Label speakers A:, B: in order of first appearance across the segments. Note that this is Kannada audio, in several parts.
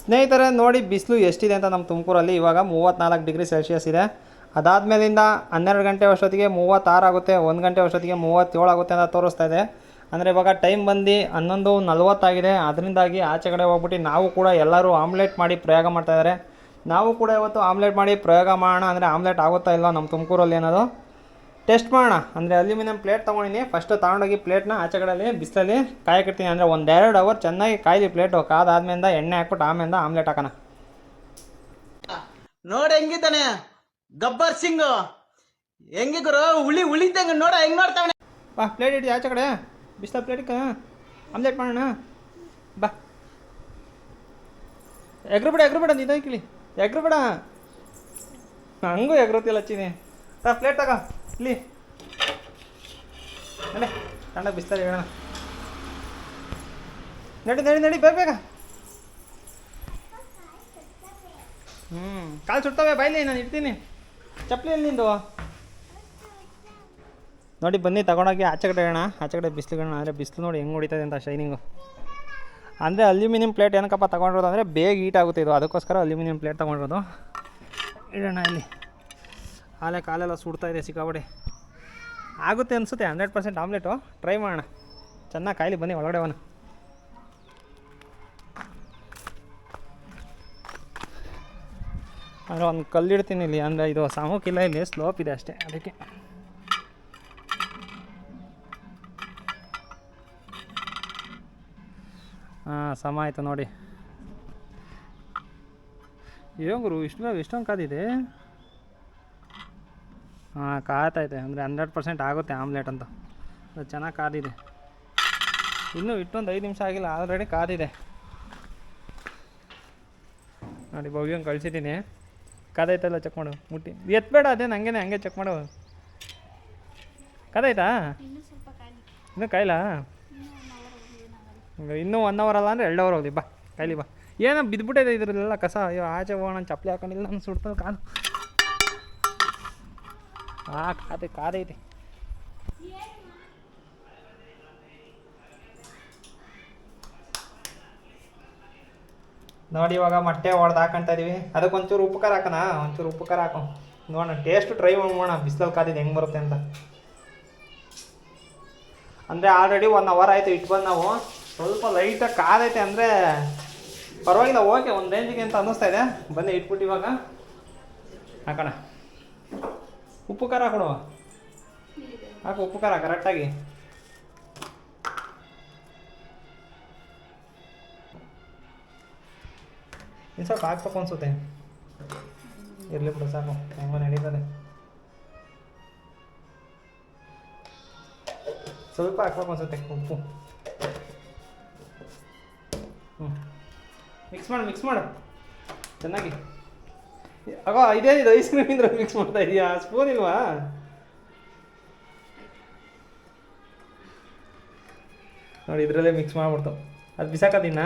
A: ಸ್ನೇಹಿತರೆ, ನೋಡಿ ಬಿಸಿಲು ಎಷ್ಟಿದೆ ಅಂತ ನಮ್ಮ ತುಮಕೂರಲ್ಲಿ. ಇವಾಗ ಮೂವತ್ತ್ನಾಲ್ಕು ಡಿಗ್ರಿ ಸೆಲ್ಸಿಯಸ್ ಇದೆ. ಅದಾದಮೇಲಿಂದ ಹನ್ನೆರಡು ಗಂಟೆ ಅಷ್ಟೊತ್ತಿಗೆ ಮೂವತ್ತಾರು ಆಗುತ್ತೆ. ಒಂದು ಗಂಟೆ ಅಷ್ಟೊತ್ತಿಗೆ ಮೂವತ್ತೇಳು ಆಗುತ್ತೆ ಅಂತ ತೋರಿಸ್ತಾ ಇದೆ. ಅಂದರೆ ಇವಾಗ ಟೈಮ್ ಬಂದು ಹನ್ನೊಂದು ನಲ್ವತ್ತಾಗಿದೆ. ಅದರಿಂದಾಗಿ ಆಚೆ ಕಡೆ ಹೋಗ್ಬಿಟ್ಟು ನಾವು ಕೂಡ ಎಲ್ಲರೂ ಆಮ್ಲೆಟ್ ಮಾಡಿ ಪ್ರಯೋಗ ಮಾಡ್ತಾಯಿದ್ದಾರೆ ನಾವು ಕೂಡ ಇವತ್ತು ಆಮ್ಲೆಟ್ ಮಾಡಿ ಪ್ರಯೋಗ ಮಾಡೋಣ. ಅಂದರೆ ಆಮ್ಲೆಟ್ ಆಗುತ್ತಾ ಇಲ್ಲ ನಮ್ಮ ತುಮಕೂರಲ್ಲಿ ಏನದು ಟೆಸ್ಟ್ ಮಾಡೋಣ. ಅಂದರೆ ಅಲ್ಯೂಮಿನಿಯಂ ಪ್ಲೇಟ್ ತೊಗೊಂಡಿನಿ. ಫಸ್ಟು ತೊಗೊಂಡೋಗಿ ಪ್ಲೇಟ್ನ ಆಚೆ ಕಡೆಯಲ್ಲಿ ಬಿಸಿಲಲ್ಲಿ ಕಾಯಕ್ಕಿಡ್ತೀನಿ ಅಂದರೆ ಒಂದೆರಡು ಅವರ್ ಚೆನ್ನಾಗಿ ಕಾಯ್ಲಿ ಪ್ಲೇಟು ಕಾದಾದ್ಮೇಲೆ ಎಣ್ಣೆ ಹಾಕ್ಬಿಟ್ಟು ಆಮೇಲೆ ಆಮ್ಲೆಟ್ ಹಾಕೋಣ.
B: ನೋಡಿ ಹೆಂಗಿದ್ದಾನೆ? ಗಬ್ಬರ್ ಸಿಂಗ್. ಹೆಂಗಿದ್ರು ಗುರು? ಉಳಿ ಉಳಿತಂಗೆ ನೋಡ ಹೆಂಗೆ ನೋಡ್ತಾವಣೆ
A: ಬಾ ಪ್ಲೇಟ್ ಇಡಿ ಆಚೆ ಕಡೆ ಬಿಸಿಲ ಪ್ಲೇಟ್ ಆಮ್ಲೆಟ್ ಮಾಡೋಣ. ಬಾ. ಎಗ್ರು ಬಿಡ ಎಗ್ರು ಬಿಡ ನಿಧಾನ ಕೇಳಿ ಎಗ್ರು ಬಿಡ ಹಂಗೂ ಎಗ್ರತಿಲ್ಲ ಚೀನಿ ಪ್ಲೇಟ್ ತಗೋ. ಇಲ್ಲಿ ನಡೆ ಕಂಡ ಬಿಸ್ತಾರೆ ಹೇಳೋಣ. ನಡಿ ನಡಿ ನಡಿ, ಬೇಗ ಬೇಗ. ಹ್ಞೂ ಕಾಲು ಸುಡ್ತವೆ ಬಾಯ್ಲಿ ನಾನು ಇಡ್ತೀನಿ. ಚಪ್ಪಲಿ ನಿಂದು. ನೋಡಿ, ಬನ್ನಿ, ತಗೊಂಡೋಗಿ ಆಚೆ ಕಡೆ ಹೇಳೋಣ. ಆಚೆ ಕಡೆ ಬಿಸಿಲುಗಳನ್ನ ಅಂದರೆ ಬಿಸಿಲು ನೋಡಿ ಹೆಂಗೆ ಹೊಡಿತದೆ ಅಂತ ಶೈನಿಂಗು ಅಂದರೆ ಅಲ್ಯೂಮಿನಿಯಂ ಪ್ಲೇಟ್ ಏನಕ್ಕಪ್ಪ ತಗೊಂಡಿರೋದು ಅಂದರೆ ಬೇಗ ಹೀಟ್ ಆಗುತ್ತೆ ಇದು. ಅದಕ್ಕೋಸ್ಕರ ಅಲ್ಯೂಮಿನಿಯಂ ಪ್ಲೇಟ್ ತೊಗೊಂಡಿರೋದು. ಇಡೋಣ ಇಲ್ಲಿ. ಹಾಲೆ ಕಾಲೆಲ್ಲ ಸುಡ್ತಾ ಇದೆ ಸಿಕ್ಕಾಬಡಿ ಆಗುತ್ತೆ ಅನಿಸುತ್ತೆ, ಹಂಡ್ರೆಡ್ ಪರ್ಸೆಂಟ್ ಆಮ್ಲೆಟು. ಟ್ರೈ ಮಾಡೋಣ. ಚೆನ್ನಾಗಿ ಕಾಯಿಲೆ ಬನ್ನಿ ಒಳಗಡೆ ಅವನು ಅಂದರೆ ಒಂದು ಕಲ್ಲಿಡ್ತೀನಿ ಇಲ್ಲಿ, ಅಂದರೆ ಇದು ಸಾಮೂಕಿಲ್ಲ ಇಲ್ಲಿ ಸ್ಲೋಪ್ ಇದೆ ಅಷ್ಟೇ, ಅದಕ್ಕೆ. ಹಾಂ, ಸಮ ಆಯಿತು ನೋಡಿ. ಗುರು, ಇಷ್ಟು, ಇಷ್ಟೊಂದು ಕಾದಿದೆ. ಹಾಂ ಕಾಯ್ತೈತೆ ಅಂದರೆ ಹಂಡ್ರೆಡ್ ಪರ್ಸೆಂಟ್ ಆಗುತ್ತೆ ಆಮ್ಲೆಟ್ ಅಂತ. ಅದು ಚೆನ್ನಾಗಿ ಕಾದಿದೆ. ಇನ್ನೂ ಇಟ್ಟೊಂದು ಐದು ನಿಮಿಷ ಆಗಿಲ್ಲ ಆಲ್ರೆಡಿ ಕಾದಿದೆ. ನೋಡಿ ಬಗ್ಗಿಯಂಗೆ ಕಳಿಸಿದ್ದೀನಿ. ಕಾದೈತಲ್ಲ ಚೆಕ್ ಮಾಡು. ಮುಟ್ಟಿ. ಎತ್ಬೇಡ ಅದೇ ಹಂಗೇನೆ ಹಂಗೆ ಚೆಕ್ ಮಾಡು. ಕಾದಾಯ್ತಾ? ಇನ್ನೂ ಕಾಯಿಲ್ಲ ಹಂಗೆ ಇನ್ನೂ ಒನ್ ಅವರ್ ಅಲ್ಲ ಅಂದರೆ ಎರಡು ಅವರ್ ಹೋಗ್ಲಿ. ಬಾ ಕಾಯಿಲಿ ಬಾ. ಏನೋ ಬಿದ್ದುಬಿಟ್ಟಿದೆ ಇದರಲ್ಲೆಲ್ಲ ಕಸ. ಅಯ್ಯೋ ಆಚೆ ಹೋಗೋಣ ಚಪ್ಪಲಿ ಹಾಕೊಂಡಿಲ್ಲ ನಾನು ಸುಡ್ತದೆ ಕಾದು ಹಾಂ ಕಾದೆ ಕಾದೈತಿ ನೋಡಿ ಇವಾಗ ಮೊಟ್ಟೆ ಹೊಡೆದು ಹಾಕೊಂತ ಇದೀವಿ. ಅದಕ್ಕೆ ಒಂಚೂರು ಉಪ್ಪು ಹಾಕೋಣ? ಒಂಚೂರು ಉಪ್ಪು ಹಾಕೋ. ನೋಡೋಣ ಟೇಸ್ಟ್ ಟ್ರೈ ಮಾಡೋಣ ಬಿಸಿಲಲ್ಲಿ ಕಾದಿದ್ದು ಹೆಂಗೆ ಬರುತ್ತೆ ಅಂತ. ಅಂದರೆ ಆಲ್ರೆಡಿ ಒನ್ ಅವರ್ ಆಯಿತು ಇಟ್ಟು ಬಂದು ನಾವು. ಸ್ವಲ್ಪ ಲೈಟಾಗಿ ಕಾದೈತೆ ಅಂದರೆ ಪರವಾಗಿಲ್ಲ ಓಕೆ ಒಂದು ರೇಂಜಿಗೆ ಅಂತ ಅನ್ನಿಸ್ತಾ ಇದೆ. ಬನ್ನಿ, ಇಟ್ಬಿಟ್ಟು ಇವಾಗ ಹಾಕೋಣ. ಉಪ್ಪು ಖಾರ ಹಾಕೊಡುವ ಹಾಕು ಉಪ್ಪು ಖಾರ ಕರೆಕ್ಟಾಗಿ ಇನ್ನು ಸ್ವಲ್ಪ ಹಾಕ್ಬೇಕು ಅನ್ಸುತ್ತೆ. ಇರಲಿ ಬಿಡು, ಸಾಕು. ಹೆಂಗೋ ನಡೀತದೆ. ಸ್ವಲ್ಪ ಹಾಕ್ಬೇಕು ಅನ್ಸುತ್ತೆ ಉಪ್ಪು. ಹ್ಞೂ ಮಿಕ್ಸ್ ಮಾಡು ಮಿಕ್ಸ್ ಮಾಡು. ಚೆನ್ನಾಗಿ. ಅಗೋ ಇದು ಐಸ್ ಕ್ರೀಮ್ ಇಂದ್ರೆ ಮಿಕ್ಸ್ ಮಾಡ್ತಾ ಇದೀಯಾ? ಸ್ಪೂನ್ ಇಲ್ವಾ? ನೋಡಿ ಇದರಲ್ಲೇ ಮಿಕ್ಸ್ ಮಾಡ್ಬಿಡ್ತು ಅದು ಬಿಸಾಕದಿನ್ನ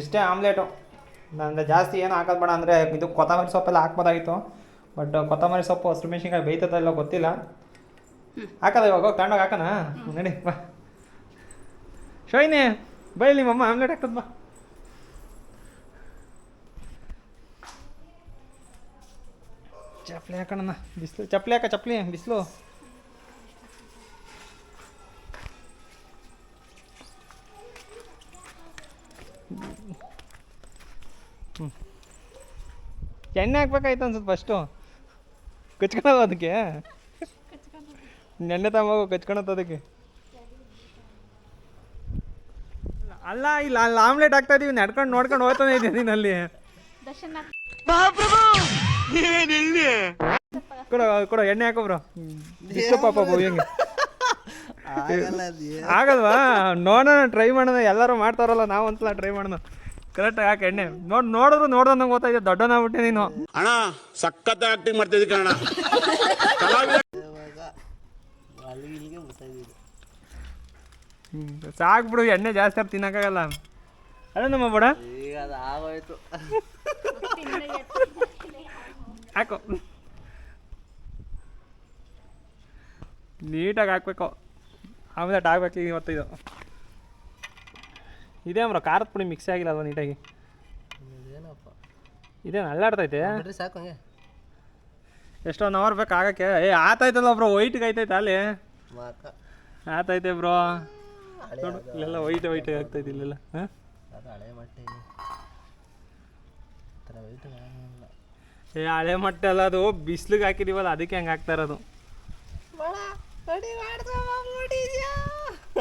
A: ಇಷ್ಟೇ ಆಮ್ಲೆಟು. ಅಂದರೆ ಜಾಸ್ತಿ ಏನು ಹಾಕೋದು ಬೇಡ ಅಂದರೆ ಇದು ಕೊತ್ತಂಬರಿ ಸೊಪ್ಪೆಲ್ಲ ಹಾಕ್ಬೋದಾಗಿತ್ತು. ಬಟ್ ಕೊತ್ತಂಬರಿ ಸೊಪ್ಪು ಹಸಿರು ಮೆಣಸಿನ್ಕಾಯಿ ಬೇಯ್ತದ ಇಲ್ಲ ಗೊತ್ತಿಲ್ಲ. ಹಾಕದ ಇವಾಗ? ಹೋಗಿ ತಗೊಂಡೋಗಿ ಹಾಕೋಣ? ನಡಿ ಬಾ. ಶೋಯ್ನಿ ಬೈ ನಿಮ್ಮಮ್ಮ ಆಮ್ಲೆಟ್ ಹಾಕ್ತದ ಬಾ. ಚಪ್ಲಿ ಹಾಕೋಣ ಬಿಸಿಲು ಚಪ್ಲಿ ಹಾಕ ಚಪ್ಲಿ ಬಿಸಿಲು. ಎಣ್ಣೆ ಹಾಕ್ಬೇಕಾಯ್ತು ಅನ್ಸುತ್ತೆ ಫಸ್ಟು ಕಚ್ಕೊಳೋದು ಅದಕ್ಕೆ. ಎಣ್ಣೆ ತಗೊಂಬೋಗು ಕಚ್ಕೊಳತ್ತು ಅದಕ್ಕೆ. ಅಲ್ಲ ಇಲ್ಲ ಅಲ್ಲಿ ಆಮ್ಲೆಟ್ ಹಾಕ್ತಾ ಇದೀವಿ ನಡ್ಕೊಂಡು ನೋಡ್ಕೊಂಡು ಹೋಗ್ತಾನೆ ಇದ್ದೀನಿ ಅಲ್ಲಿ ದರ್ಶನ್. ಕೊಡ ಕೊಡ ಎಣ್ಣೆ ಹಾಕೋ ಬ್ರೋ. ಇಷ್ಟು ಪಾಪ ಹೆಂಗೆ. ಆಗಲ್ವಾ? ನೋಡೋಣ ಟ್ರೈ ಮಾಡೋಣ ಎಲ್ಲರೂ ಮಾಡ್ತಾರಲ್ಲ ನಾವು ಒಂದ್ಸಲ ಟ್ರೈ ಮಾಡೋಣ. ಕರೆಕ್ಟ್ ಯಾಕೆ ಎಣ್ಣೆ. ನೋಡ್ ನೋಡಿದ್ರು ನೋಡ್ದಂಗೆ ಗೊತ್ತಾಯ್ತು ದೊಡ್ಡನಾಗ್ಬಿಟ್ಟೆ ನೀನು.
C: ಅಣ್ಣ ಸಖತ್ ಆಕ್ಟಿಂಗ್ ಮಾಡ್ತಿದ್ದಿ ಕಣ ಕಲಾವಿದ
A: ಹ್ಮ್. ಬಿಡು ಎಣ್ಣೆ ಜಾಸ್ತಿ ಆಗಿ ತಿನ್ನಕ್ಕಾಗಲ್ಲ. ಅಲ್ಲ ನಮ್ಮ ಬಡ.
B: ಈಗ ಅದು ಆಗೋಯ್ತು.
A: ಹಾಕು. ನೀಟಾಗಿ ಹಾಕ್ಬೇಕು. ಆಮೇಲೆ ಹಾಕ್ಬೇಕು ಇವತ್ತು ಇದು. ಇದೇ ಬ್ರೋ ಖಾರದ ಪುಡಿ ಮಿಕ್ಸ್ ಆಗಿಲ್ಲ ಅಲ್ವಾ ನೀಟಾಗಿ. ಇದೇನು ಅಲ್ಲಾಡ್ತೈತೆ
B: ಸಾಕು ಹಂಗೆ.
A: ಎಷ್ಟೊಂದು ಅವರ್ ಬೇಕು ಆಗಕ್ಕೆ. ಏ ಆತಾಯ್ತಲ್ಲ ಬ್ರೋ ವೈಟ್ಗೆ ಆಯ್ತೈತೆ ಅಲ್ಲಿ? ಆತೈತೆ ಬ್ರೋ. ನೋಡು ಇಲ್ಲೆಲ್ಲ ವೈಟ್ ವೈಟ್ ಆಗ್ತೈತೆ ಇಲ್ಲೆಲ್ಲ ಹಾಂ?
B: ಅದು ಹಳೆ ಮಟ್ಟೆ ಇದೆ. ಥರ ವೈಟ್ ಇಲ್ಲ
A: ಏ ಹಳೆ ಮಟ್ಟ ಅಲ್ಲ ಅದು ಬಿಸ್ಲಿಗೆ ಹಾಕಿದೀವಲ್ಲ ಅದಕ್ಕೆ ಹಂಗೆ ಹಾಕ್ತಾ ಇರೋದು.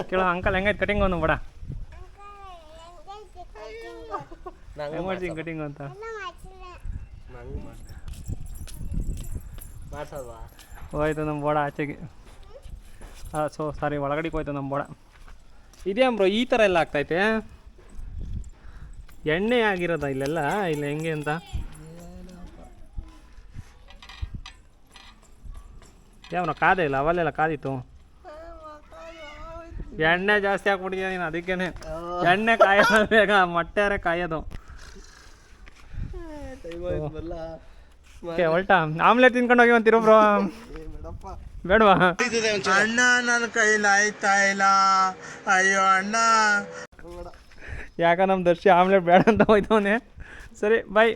A: ಕೇಳೋ ಅಂಕಲ್ ಹೆಂಗೈತೆ ಕಟಿಂಗ್ ಒಂದು ಬಡ. ಹೆಂಗೆ ಮಾಡ್ತೀನಿ ಕಟಿಂಗ್ ಅಂತ? ಹೋಯ್ತು ನಮ್ಮ ಬೋಡ ಆಚೆಗೆ. ಸೊ ಸಾರಿ ಒಳಗಡೆಗೆ ಹೋಯ್ತು ನಮ್ಮ ಬೋಡ. ಇದೇ ಬ್ರೋ ಈ ಥರ ಎಲ್ಲ ಆಗ್ತೈತೆ ಎಣ್ಣೆ ಆಗಿರೋದ ಇಲ್ಲೆಲ್ಲ? ಇಲ್ಲ ಹೆಂಗೆ ಅಂತ? ಯಾವನ ಕಾದೇ ಇಲ್ಲ ಅವಲ್ಲೆಲ್ಲ ಕಾದಿತ್ತು. ಎಣ್ಣೆ ಜಾಸ್ತಿ ಹಾಕ್ಬಿಟ್ಟಿದ್ಯಾ ನೀನು ಅದಕ್ಕೇನೆ. ಎಣ್ಣೆ ಕಾಯೋದು ಬೇಗ ಮೊಟ್ಟೆರೆ ಕಾಯೋದು. ಹೊಲ್ಟ ಆಮ್ಲೆಟ್ ತಿನ್ಕೊಂಡು ಹೋಗಿ ಅಂತಿರೋ ಬ್ರೋ. ಬೇಡವಾ?
B: ಅಣ್ಣ ನನ್ನ ಕೈಲಿ ಆಯ್ತಾ ಇಲ್ಲ. ಅಯ್ಯೋ ಅಣ್ಣ.
A: ಯಾಕ ನಮ್ಮ ದರ್ಶಿ ಆಮ್ಲೆಟ್ ಬೇಡ ಅಂತ ಹೋಯ್ತವನೆ? ಸರಿ ಬಾಯ್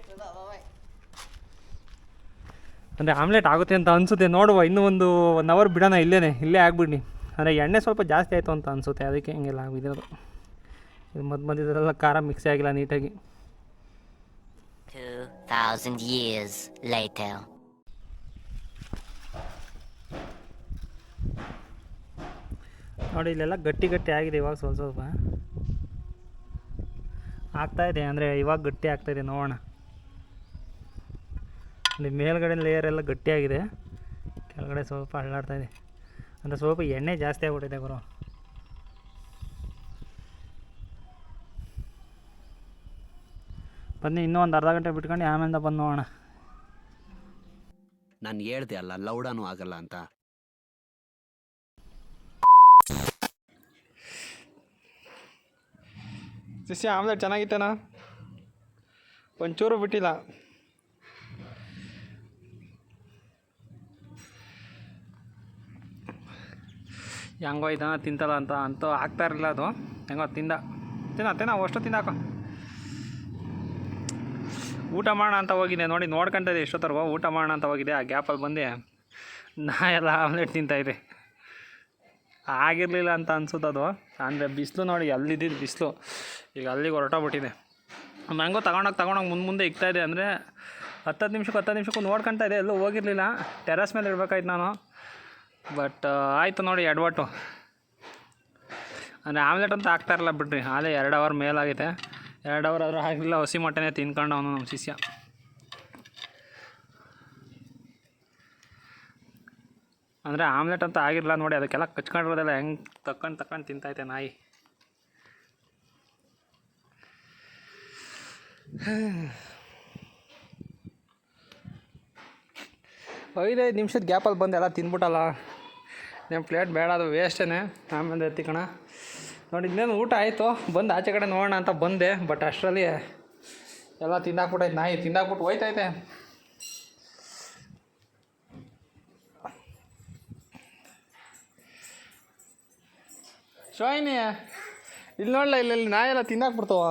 A: ಅಂದರೆ ಆಮ್ಲೆಟ್ ಆಗುತ್ತೆ ಅಂತ ಅನಿಸುತ್ತೆ. ನೋಡುವ ಇನ್ನೂ ಒಂದು ಒನ್ ಅವರ್ ಬಿಡೋಣ ಇಲ್ಲೇ ಇಲ್ಲೇ ಆಗ್ಬಿಡಿ ಅಂದರೆ ಎಣ್ಣೆ ಸ್ವಲ್ಪ ಜಾಸ್ತಿ ಆಯಿತು ಅಂತ ಅನಿಸುತ್ತೆ ಅದಕ್ಕೆ ಹಿಂಗೆಲ್ಲ ಆಗಿರೋದು ಇದು ಮಧ್ಯ ಮಧ್ಯದಲ್ಲೆಲ್ಲ ಖಾರ ಮಿಕ್ಸ್ ಆಗಿಲ್ಲ ನೀಟಾಗಿ.
D: 2,000 years later.
A: ನೋಡಿ, ಇಲ್ಲೆಲ್ಲ ಗಟ್ಟಿ ಗಟ್ಟಿ ಆಗಿದೆ ಇವಾಗ ಸ್ವಲ್ಪ ಸ್ವಲ್ಪ. ಆಗ್ತಾಯಿದೆ ಅಂದರೆ ಇವಾಗ ಗಟ್ಟಿ ಆಗ್ತಾಯಿದೆ ನೋಡೋಣ. ಅಲ್ಲಿ ಮೇಲ್ಗಡೆ ಲೇಯರ್ ಎಲ್ಲ ಗಟ್ಟಿಯಾಗಿದೆ ಕೆಳಗಡೆ ಸ್ವಲ್ಪ ಇದೆ. ಅಂದರೆ ಸ್ವಲ್ಪ ಎಣ್ಣೆ ಜಾಸ್ತಿ ಆಗ್ಬಿಟ್ಟಿದೆ ಗುರು. ಬನ್ನಿ, ಇನ್ನೂ ಒಂದು ಅರ್ಧ ಗಂಟೆ ಬಿಟ್ಕೊಂಡು ಆಮೇಲೆ ಬಂದು ನೋಡೋಣ.
C: ನಾನು ಹೇಳ್ದೆ ಅಲ್ಲ, ಲೌಡಾನು ಆಗಲ್ಲ ಅಂತ.
A: ಸಿಸಿ ಆಮ್ಲೆಟ್ ಚೆನ್ನಾಗಿತ್ತೇನಾ? ಒಂಚೂರು ಬಿಟ್ಟಿಲ್ಲ. ಹೆಂಗೋ ಇದನ್ನ ತಿಂತಲ್ಲ ಅಂತ ಅಂತೂ ಆಗ್ತಾ ಇರಲಿಲ್ಲ ಅದು. ಹೆಂಗೋ ತಿಂದ. ತಿನ್ನ ತಿನ್ನ ಅಷ್ಟು ತಿಂದಾಕೋ ಊಟ ಮಾಡೋಣ ಅಂತ ಹೋಗಿದ್ದೆ. ನೋಡಿ ನೋಡ್ಕೊಂತಿದ್ದೆ ಎಷ್ಟೊತ್ತರ್ಗೋ. ಊಟ ಮಾಡೋಣ ಅಂತ ಹೋಗಿದ್ದೆ. ಆ ಗ್ಯಾಪಲ್ಲಿ ಬಂದು. ನಾ ಎಲ್ಲ ಆಮ್ಲೆಟ್ ತಿಂತಾಯಿದ್ದೆ ಆಗಿರಲಿಲ್ಲ ಅಂತ ಅನ್ಸುತ್ತೆ ಅದು ಅಂದರೆ ಬಿಸಿಲು ನೋಡಿ ಅಲ್ಲಿದ್ದಿದ್ದು ಬಿಸಿಲು. ಈಗ ಅಲ್ಲಿಗೆ ಹೊರಟೋಗ್ಬಿಟ್ಟಿದೆ ಮ್ಯಾಂಗೋ ತಗೊಂಡೋಗಿ ತಗೊಂಡೋಗಿ ಮುಂದೆ ಮುಂದೆ ಇಕ್ತಾ ಇದೆ ಅಂದರೆ ಹತ್ತತ್ತು ನಿಮಿಷಕ್ಕೆ ಹತ್ತು ನಿಮಿಷಕ್ಕೂ ನೋಡ್ಕೊತಾ ಇದೆ, ಎಲ್ಲೂ ಹೋಗಿರಲಿಲ್ಲ. ಟೆರಸ್ ಮೇಲೆ ಇಡ್ಬೇಕಾಯ್ತು ನಾನು. ಬಟ್ ಆಯಿತು ನೋಡಿ ಎಡವಟ್ಟು. ಅಂದರೆ ಆಮ್ಲೆಟ್ ಅಂತ ಹಾಕ್ತಾ ಇರಲ್ಲ ಬಿಡ್ರಿ ಹಾಲೇ ಎರಡು ಅವರ್ ಮೇಲಾಗಿದೆ. ಎರಡು ಅವರ್ ಆದರೂ ಹಾಕಿಲ್ಲ ಹಸಿ ಮೊಟ್ಟೆನೇ ತಿನ್ಕೊಂಡು ಅವನು ನಮ್ಮ ಶಿಷ್ಯ. ಅಂದರೆ ಆಮ್ಲೆಟ್ ಅಂತ ಆಗಿರಲ್ಲ ನೋಡಿ, ಅದಕ್ಕೆಲ್ಲ ಕಚ್ಕೊಂಡಿರೋದೆಲ್ಲ ಹೆಂಗೆ ತಕ್ಕೊಂಡು ತಕ್ಕೊಂಡು ತಿಂತೈತೆ ನಾಯಿ. ಐದೈದು ನಿಮಿಷದ ಗ್ಯಾಪಲ್ಲಿ ಬಂದು ಎಲ್ಲ ತಿಂದ್ಬಿಟ್ಟಲ್ಲ. ನಿಮ್ಮ ಪ್ಲೇಟ್ ಬೇಡ, ಅದು ವೇಸ್ಟೇ ಆಮೇಲೆ ಎತ್ತಿಕಣ ನೋಡಿ, ಇನ್ನೇನು ಊಟ ಆಯಿತು. ಬಂದು ಆಚೆ ಕಡೆ ನೋಡೋಣ ಅಂತ ಬಂದೆ ಬಟ್ ಅಷ್ಟರಲ್ಲಿ ಎಲ್ಲ ತಿಂದಾಕ್ಬಿಟ್ಟೈತೆ ನಾಯಿ. ತಿಂದಾಕ್ಬಿಟ್ಟು ಹೋಯ್ತೈತೆ. ಶೋಯಿನಿ ಇಲ್ಲಿ ನೋಡಲ್ಲ ಇಲ್ಲಿ ನಾಯಿ ಎಲ್ಲ ತಿಂದಾಕ್ಬಿಡ್ತಾವ?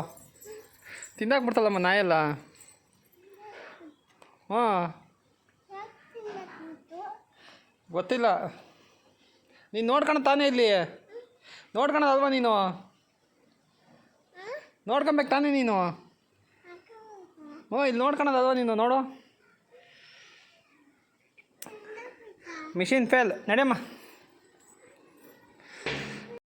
A: ತಿಂದಾಕ್ಬಿಡ್ತಲ್ಲಮ್ಮ ನಾಯೆಲ್ಲ. ಹಾಂ. ಗೊತ್ತಿಲ್ಲ. ನೀನು ನೋಡ್ಕೊಂಡು ತಾನೇ ಇಲ್ಲಿ. ನೋಡ್ಕೊಳೋದಲ್ವಾ ನೀನು? ನೋಡ್ಕೊಬೇಕು ತಾನೇ ನೀನು? ಹ್ಞೂ ಇಲ್ಲಿ ನೋಡ್ಕೊಳೋದಲ್ವಾ ನೀನು? ನೋಡು. Machine fail. ನಡೆಯಮ್ಮ.